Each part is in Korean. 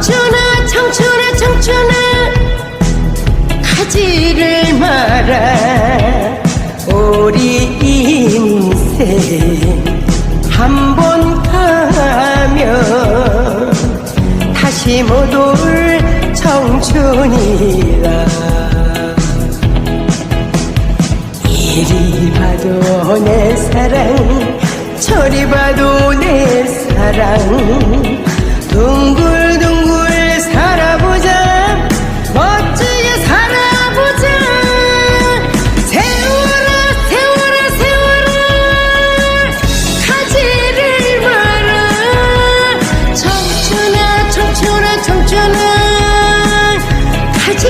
청춘아 청춘아 청춘아 가지를 마라 우리 인생 한 번 가면 다시 못 올 청춘이라. 이리 봐도 내 사랑 저리 봐도 내 사랑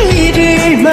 가지를 마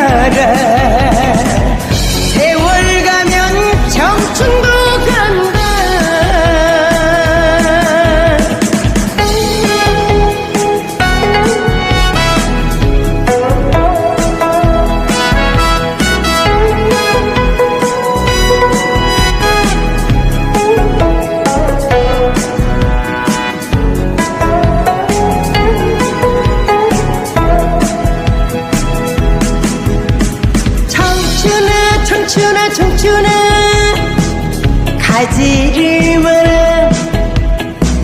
가지를 마라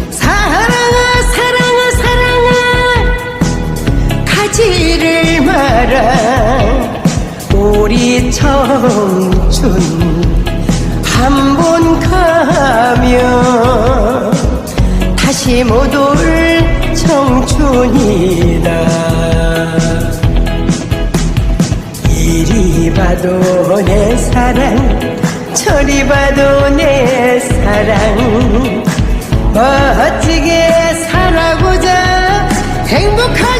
사랑아 사랑아 사랑아 가지를 마라 우리 청춘 한 번 가면 다시 못 올 청춘이다. 이리 봐도 내 사랑 저리 봐도 내 멋지게 살아보자. 행복하게